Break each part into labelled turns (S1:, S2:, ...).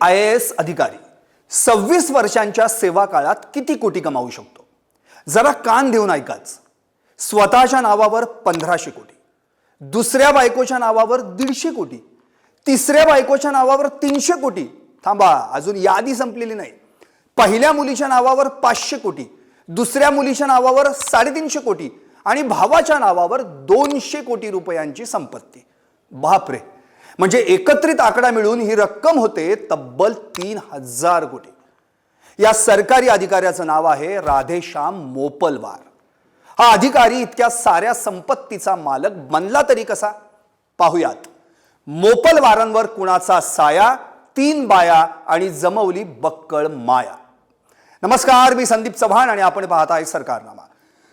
S1: I A S अधिकारी सव्वीस वर्षांच्या सेवा काळात किती कोटी कमावू शकतो? जरा कान देऊन ऐकाच. स्वतःच्या नावावर पंधराशे कोटी. दुसऱ्या बायकोच्या नावावर दीडशे कोटी. तिसऱ्या बायकोच्या नावावर तीनशे कोटी. थांबा अजून यादी संपलेली नाही. पहिल्या मुलीच्या नावावर पाचशे कोटी. दुसऱ्या मुलीच्या नावावर साडेतीनशे कोटी. आणि भावाच्या नावावर दोनशे कोटी रुपयांची संपत्ती. बापरे! म्हणजे एकत्रित आकडा मिळून ही रक्कम होते तब्बल तीन हजार कोटी. या सरकारी अधिकाऱ्याचं नाव आहे राधेश्याम मोपलवार. हा अधिकारी इतक्या साऱ्या संपत्तीचा मालक बनला तरी कसा? पाहुयात. मोपलवारांवर कुणाचा साया तीन बाया आणि जमवली बक्कळ माया. नमस्कार मी संदीप चव्हाण आणि आपण पाहत आहे सरकारनामा.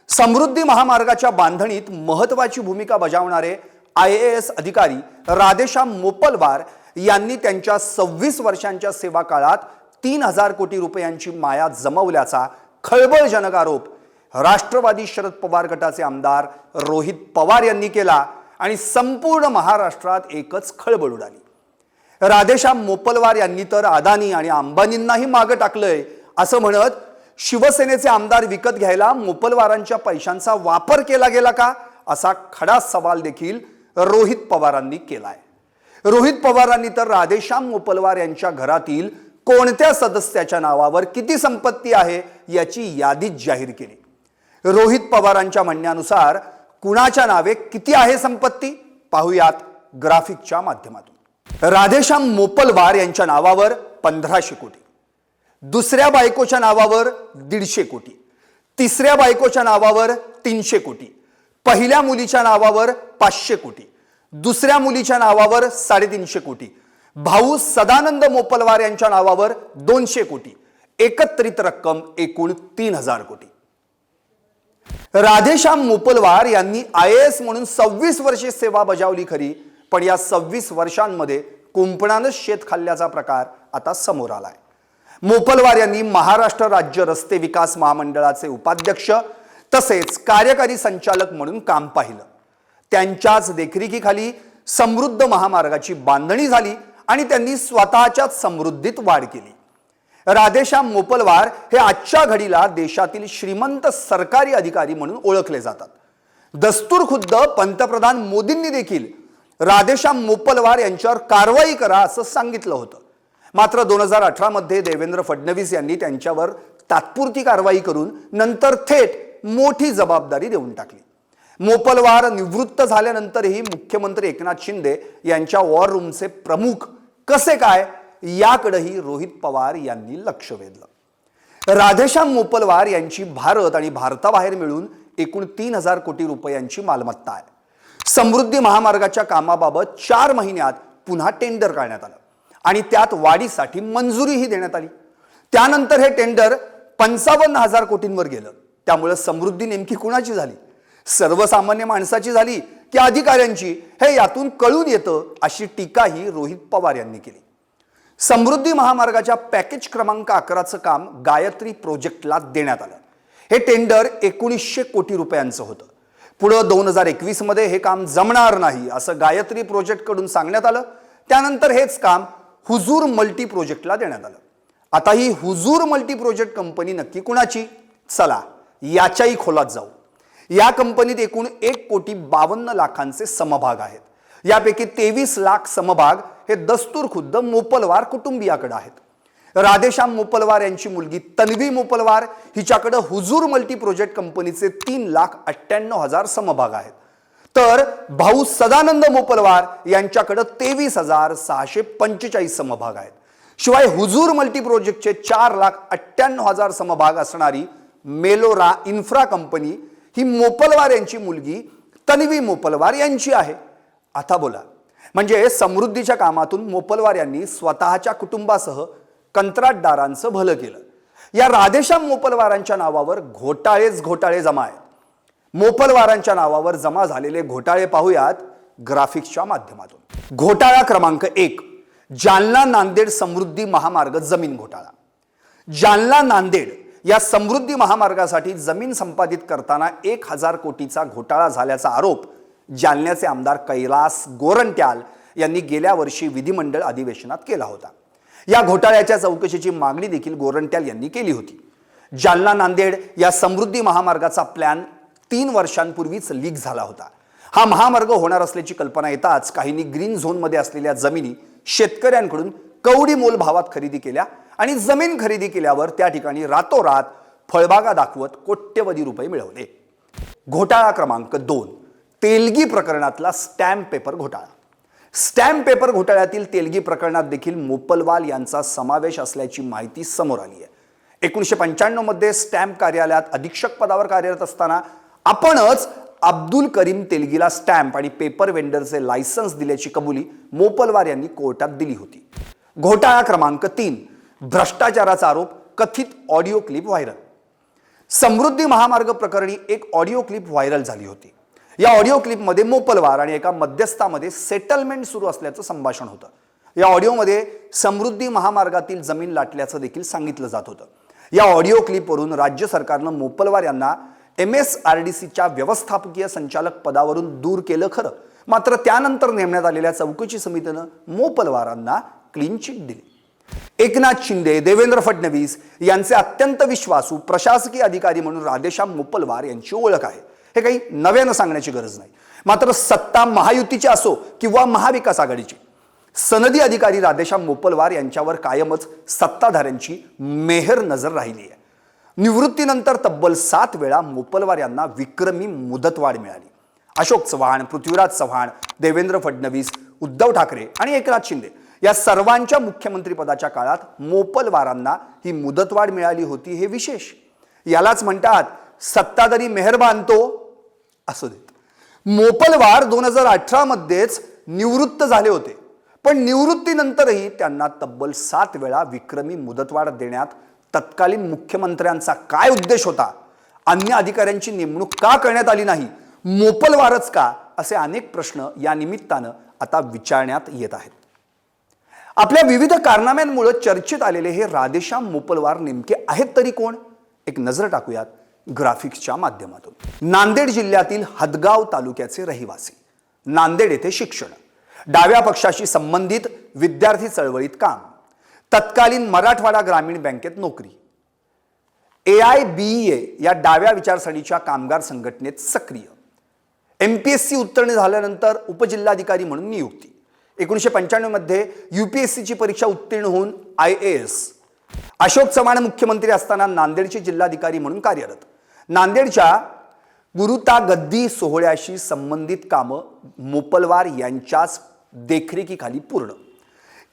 S1: समृद्धी महामार्गाच्या बांधणीत महत्वाची भूमिका बजावणारे आय ए एस अधिकारी राधेश्याम मोपलवार यांनी त्यांच्या सव्वीस वर्षांच्या सेवा काळात तीन हजार कोटी रुपयांची माया जमवल्याचा खळबळजनक आरोप राष्ट्रवादी शरद पवार गटाचे आमदार रोहित पवार यांनी केला आणि संपूर्ण महाराष्ट्रात एकच खळबळ उडाली. राधेश्याम मोपलवार यांनी तर अदानी आणि अंबानींनाही मागं टाकलंय असं म्हणत शिवसेनेचे आमदार विकत घ्यायला मोपलवारांच्या पैशांचा वापर केला गेला का? असा खडा सवाल देखील रोहित पवारांनी केलाय. रोहित पवारांनी तर राधेश्याम मोपलवार यांच्या घरातील कोणत्या सदस्याच्या नावावर किती संपत्ती आहे याची यादीच जाहीर केली. रोहित पवारांच्या म्हणण्यानुसार कुणाच्या नावे किती आहे संपत्ती? पाहूयात ग्राफिकच्या माध्यमातून. राधेश्याम मोपलवार यांच्या नावावर पंधराशे कोटी. दुसऱ्या बायकोच्या नावावर दीडशे कोटी. तिसऱ्या बायकोच्या नावावर तीनशे कोटी. पहिल्या मुलीच्या नावावर पाचशे कोटी दुसऱ्या मुलीच्या नावावर साडेतीनशे कोटी भाऊ सदानंद मोपलवार यांच्या नावावर दोनशे कोटी एकत्रित रक्कम एकूण तीन हजार कोटी. राधेश्याम मोपलवार यांनी आय एस म्हणून सव्वीस वर्षे सेवा बजावली खरी पण या सव्वीस वर्षांमध्ये कुंपणानं शेत खाल्ल्याचा प्रकार आता समोर आलाय. मोपलवार यांनी महाराष्ट्र राज्य रस्ते विकास महामंडळाचे उपाध्यक्ष तसेच कार्यकारी संचालक म्हणून काम पाहिलं. त्यांच्याच देखरेखीखाली समृद्ध महामार्गाची बांधणी झाली आणि त्यांनी स्वतःच्याच समृद्धीत वाढ केली. राधेश्याम मोपलवार हे आजच्या घडीला देशातील श्रीमंत सरकारी अधिकारी म्हणून ओळखले जातात. दस्तूर खुद्द पंतप्रधान मोदींनी देखील राधेश्याम मोपलवार यांच्यावर कारवाई करा असं सांगितलं होतं. मात्र दोन हजार अठरामध्ये देवेंद्र फडणवीस यांनी त्यांच्यावर तात्पुरती कारवाई करून नंतर थेट मोठी जबाबदारी देऊन टाकली. मोपलवार निवृत्त झाल्यानंतरही मुख्यमंत्री एकनाथ शिंदे यांच्या वॉर रूमचे प्रमुख कसे काय याकडेही रोहित पवार यांनी लक्ष वेधलं. राधेश्याम मोपलवार यांची भारत आणि भारताबाहेर मिळून एकूण तीन हजार कोटी रुपयांची मालमत्ता आहे. समृद्धी महामार्गाच्या कामाबाबत चार महिन्यात पुन्हा टेंडर काढण्यात आलं आणि त्यात वाढीसाठी मंजुरीही देण्यात आली. त्यानंतर हे टेंडर पंचावन्न हजार कोटींवर गेलं. त्यामुळे समृद्धी नेमकी कुणाची झाली? सर्वसामान्य माणसाची झाली की अधिकाऱ्यांची? हे यातून कळून येतं अशी टीकाही रोहित पवार यांनी केली. समृद्धी महामार्गाच्या पॅकेज क्रमांक अकराचं काम गायत्री प्रोजेक्टला देण्यात आलं. हे टेंडर एकोणीसशे कोटी रुपयांचं होतं. पुढं दोन हजार एकवीसमध्ये हे काम जमणार नाही असं गायत्री प्रोजेक्टकडून सांगण्यात आलं. त्यानंतर हेच काम हुजूर मल्टी प्रोजेक्टला देण्यात आलं. आता ही हुजूर मल्टी प्रोजेक्ट कंपनी नक्की कुणाची? चला याच्याही खोलात जाऊ. या कंपनीत एकूण एक कोटी बावन्न लाखांचे समभाग आहेत. यापैकी तेवीस लाख समभाग हे दस्तूर खुद्द मोपलवार कुटुंबियाकडे आहेत. राधेश्याम मोपलवार यांची मुलगी तन्वी मोपलवार हिच्याकडे हुजूर मल्टी प्रोजेक्ट कंपनीचे तीन लाख अठ्ठ्याण्णव हजार समभाग आहेत. तर भाऊ सदानंद मोपलवार यांच्याकडे तेवीस हजार सहाशे पंचेचाळीस समभाग आहेत. शिवाय हुजूर मल्टी प्रोजेक्टचे चार लाख अठ्ठ्याण्णव हजार समभाग असणारी मेलोरा इन्फ्रा कंपनी ही मोपलवार यांची मुलगी तन्वी मोपलवार यांची आहे. आता बोला. म्हणजे समृद्धीच्या कामातून मोपलवार यांनी स्वतःच्या कुटुंबासह कंत्राटदारांचं भलं केलं. या राधेश्याम मोपलवारांच्या नावावर घोटाळेच घोटाळे जमा आहेत. मोपलवारांच्या नावावर जमा झालेले घोटाळे पाहूयात ग्राफिक्सच्या माध्यमातून. घोटाळा क्रमांक एक जालना नांदेड समृद्धी महामार्ग जमीन घोटाळा. जालना नांदेड या समृद्धी महामार्गासाठी जमीन संपादित करताना एक हजार कोटीचा घोटाळा झाल्याचा आरोप जालन्याचे आमदार कैलास गोरंट्याल यांनी गेल्या वर्षी विधिमंडळ अधिवेशनात केला होता. या घोटाळ्याच्या चौकशीची मागणी देखील गोरंट्याल यांनी केली होती. जालना नांदेड या समृद्धी महामार्गाचा प्लॅन तीन वर्षांपूर्वीच लीक झाला होता. हा महामार्ग होणार असल्याची कल्पना येताच काहींनी ग्रीन झोनमध्ये असलेल्या जमिनी शेतकऱ्यांकडून कवडी मोल भावात खरेदी केल्या आणि जमीन खरेदी केल्यावर त्या ठिकाणी रातोरात फळबागा दाखवत कोट्यवधी रुपये मिळवले. घोटाळा क्रमांक दोन तेलगी प्रकरणातला स्टॅम्प पेपर घोटाळा. स्टॅम्प पेपर घोटाळ्यातील तेलगी प्रकरणात देखील मोपलवाल यांचा समावेश असल्याची माहिती समोर आली आहे. एकोणीसशे पंच्याण्णवमध्ये स्टॅम्प कार्यालयात अधीक्षक पदावर कार्यरत असताना आपणच अब्दुल करीम तेलगीला स्टॅम्प आणि पेपर वेंडरचे लायसन्स दिल्याची कबुली मोपलवार यांनी कोर्टात दिली होती. घोटाळा क्रमांक तीन भ्रष्टाचाराचा आरोप कथित ऑडिओ क्लिप व्हायरल. समृद्धी महामार्ग प्रकरणी एक ऑडिओ क्लिप व्हायरल झाली होती. या ऑडिओ क्लिपमध्ये मोपलवार आणि एका मध्यस्थामध्ये सेटलमेंट सुरू असल्याचं संभाषण होतं. या ऑडिओमध्ये समृद्धी महामार्गातील जमीन लाटल्याचं देखील सांगितलं जात होतं. या ऑडिओ क्लिपवरून राज्य सरकारनं मोपलवार यांना एम एस आर डी सीच्या व्यवस्थापकीय संचालक पदावरून दूर केलं खरं. मात्र त्यानंतर नेमण्यात आलेल्या चौकशी समितीनं मोपलवारांना क्लीन चिट दिली. एकनाथ शिंदे देवेंद्र फडणवीस यांचे अत्यंत विश्वासू प्रशासकीय अधिकारी म्हणून राधेश्याम मोपलवार यांची ओळख आहे. हे काही नव्यानं सांगण्याची गरज नाही. मात्र सत्ता महायुतीची असो किंवा महाविकास आघाडीची सनदी अधिकारी राधेश्याम मोपलवार यांच्यावर कायमच सत्ताधाऱ्यांची मेहर नजर राहिली आहे. निवृत्तीनंतर तब्बल सात वेळा मोपलवार यांना विक्रमी मुदतवाढ मिळाली. अशोक चव्हाण पृथ्वीराज चव्हाण देवेंद्र फडणवीस उद्धव ठाकरे आणि एकनाथ शिंदे या सर्वांच्या मुख्यमंत्रीपदाच्या काळात मोपलवारांना ही मुदतवाढ मिळाली होती हे विशेष. यालाच म्हणतात सत्ताधारी मेहर बांधतो असू देत. मोपलवार दोन हजार अठरा मध्येच निवृत्त झाले होते. पण निवृत्तीनंतरही त्यांना तब्बल सात वेळा विक्रमी मुदतवाढ देण्यात तत्कालीन मुख्यमंत्र्यांचा काय उद्देश होता अन्य अधिकाऱ्यांची नेमणूक का करण्यात आली नाही मोपलवारच का असे अनेक प्रश्न या निमित्तानं आता विचारण्यात येत आहेत. आपल्या विविध कारनाम्यांमुळे चर्चेत आलेले हे राधेश्याम मोपलवार नेमके आहेत तरी कोण? एक नजर टाकूयात ग्राफिक्सच्या माध्यमातून. नांदेड जिल्ह्यातील हदगाव तालुक्याचे रहिवासी. नांदेड येथे शिक्षण. डाव्या पक्षाशी संबंधित विद्यार्थी चळवळीत काम. तत्कालीन मराठवाडा ग्रामीण बँकेत नोकरी. ए आय बी ए या डाव्या विचारसरणीच्या कामगार संघटनेत सक्रिय. एम पी एस सी उत्तीर्ण झाल्यानंतर उपजिल्हाधिकारी म्हणून नियुक्ती. एकोणीसशे पंच्याण्णवमध्ये यू पी एस सीची परीक्षा उत्तीर्ण होऊन I A S. Ashok Chavan मुख्यमंत्री असताना नांदेडचे जिल्हाधिकारी म्हणून कार्यरत. नांदेडच्या गुरुता गद्दी सोहळ्याशी संबंधित कामं मोपलवार यांच्याच देखरेखीखाली पूर्ण.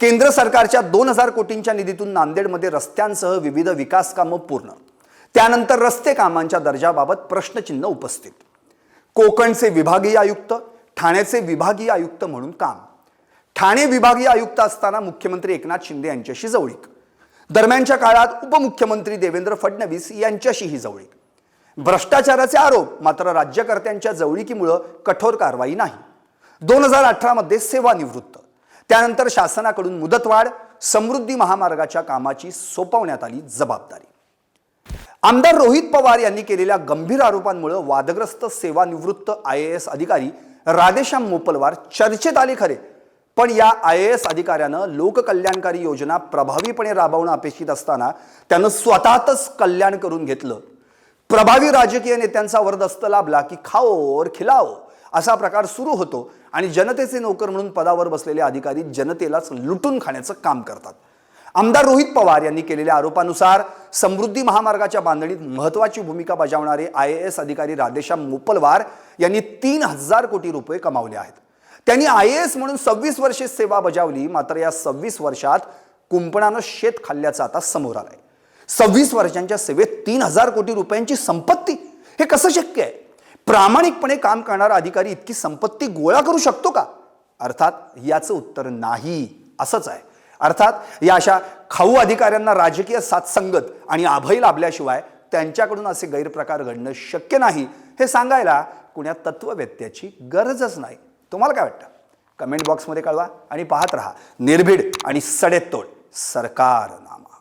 S1: केंद्र सरकारच्या दोन हजार कोटींच्या निधीतून नांदेडमध्ये रस्त्यांसह विविध विकास कामं पूर्ण. त्यानंतर रस्ते कामांच्या दर्जाबाबत प्रश्नचिन्ह उपस्थित. कोकणचे विभागीय आयुक्त ठाण्याचे विभागीय आयुक्त म्हणून काम. ठाणे विभागीय आयुक्त असताना मुख्यमंत्री एकनाथ शिंदे यांच्याशी जवळीक. दरम्यानच्या काळात उपमुख्यमंत्री देवेंद्र फडणवीस यांच्याशीही जवळीक. भ्रष्टाचाराचे आरोप मात्र राज्यकर्त्यांच्या जवळीकीमुळं कठोर कारवाई नाही. दोन हजार अठरामध्ये सेवानिवृत्त त्यानंतर शासनाकडून मुदतवाढ समृद्धी महामार्गाच्या कामाची सोपवण्यात आली जबाबदारी. आमदार रोहित पवार यांनी केलेल्या गंभीर आरोपांमुळे वादग्रस्त सेवानिवृत्त आय ए एस अधिकारी राधेश्याम मोपलवार चर्चेत आले खरे पण या आय ए एस अधिकाऱ्यानं लोककल्याणकारी योजना प्रभावीपणे राबवणं अपेक्षित असताना त्यानं स्वतःच कल्याण करून घेतलं. प्रभावी राजकीय नेत्यांचा वरदस्त लाभला की खाओ और खिलाओ असा प्रकार सुरू होतो आणि जनतेचे नोकर म्हणून पदावर बसलेले अधिकारी जनतेलाच लुटून खाण्याचं काम करतात. आमदार रोहित पवार यांनी केलेल्या आरोपानुसार समृद्धी महामार्गाच्या बांधणीत महत्वाची भूमिका बजावणारे आय ए एस अधिकारी राधेश्याम मोपलवार यांनी तीन हजार कोटी रुपये कमावले आहेत. त्यांनी आय ए एस म्हणून सव्वीस वर्षे सेवा बजावली. मात्र या सव्वीस वर्षात कुंपणानं शेत खाल्ल्याचं आता समोर आलंय. सव्वीस वर्षांच्या सेवेत तीन हजार कोटी रुपयांची संपत्ती. हे कसं शक्य आहे? प्रामाणिकपणे काम करणारा अधिकारी इतकी संपत्ती गोळा करू शकतो का? अर्थात याचं उत्तर नाही असंच आहे. अर्थात या अशा खाऊ अधिकाऱ्यांना राजकीय साथसंगत आणि अभय लाभल्याशिवाय त्यांच्याकडून असे गैरप्रकार घडणं शक्य नाही. हे सांगायला कुण्या तत्ववेत्याची गरजच नाही. तुम्हाला काय वाटतं? कमेंट बॉक्समध्ये कळवा आणि पाहत राहा. निर्भीड आणि सडेतोड सरकारनामा.